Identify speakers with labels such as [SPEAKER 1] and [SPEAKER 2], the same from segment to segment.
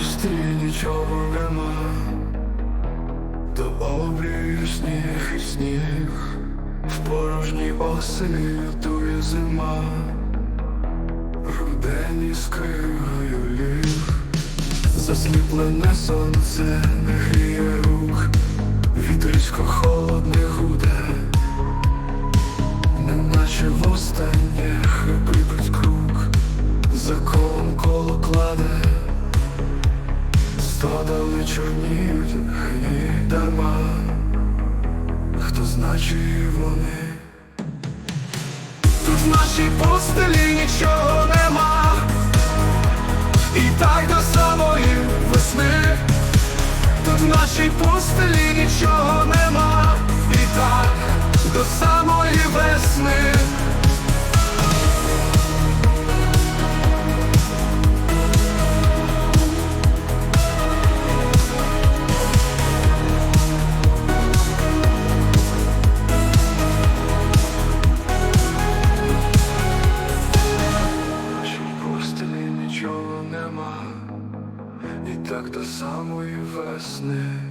[SPEAKER 1] пустелі нічого нема, до обрію сніг і сніг, в порожній оселі лютує зима, рудені з кригою ліг, засліплене сонце не гріє рук, вітричко холодне гуде, Стодали чорніють і дарма, хто значить вони. Тут в нашій постелі нічого нема, і так до самої весни. Тут в нашій постелі нічого нема, і так до самої весни. І так до самої весни.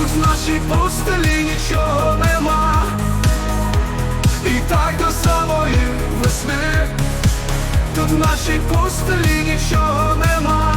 [SPEAKER 1] Тут в нашій постелі нічого нема, і так до самої весни. Тут в нашій постелі нічого нема,